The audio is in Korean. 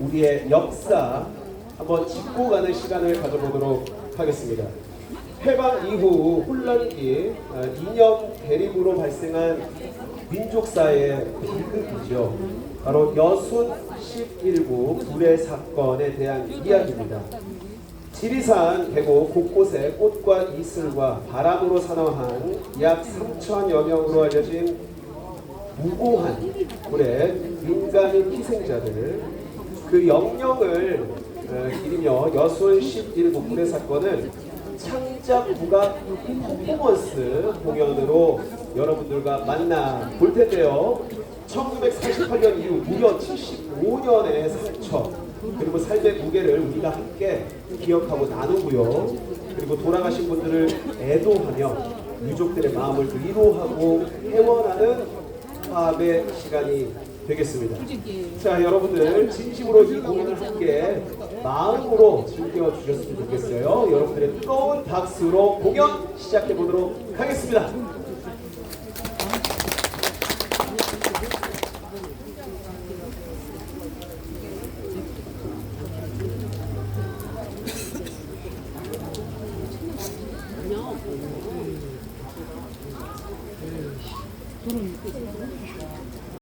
우리의 역사 한번 짚고 가는 시간을 가져보도록 하겠습니다. 해방 이후 혼란기 아, 이념 대립으로 발생한 민족사의 비극이죠. 바로 여순 11구 불의 사건에 대한 이야기입니다. 지리산 계곡 곳곳에 꽃과 이슬과 바람으로 산화한 약 3천여 명으로 알려진 무고한 불의 민간인 희생자들 그 영령을 어, 기리며 11구 불의 사건을 창작 국악 퍼포먼스 공연으로 여러분들과 만나 볼 텐데요. 1948년 이후 무려 75년의 상처 그리고 삶의 무게를 우리가 함께 기억하고 나누고요. 그리고 돌아가신 분들을 애도하며 유족들의 마음을 위로하고 화합의 시간이 되겠습니다. 자, 여러분들 진심으로 이 공연을 함께 마음으로 즐겨 주셨으면 좋겠어요. 여러분들의 뜨거운 박수로 공연 시작해 보도록 하겠습니다. 돈은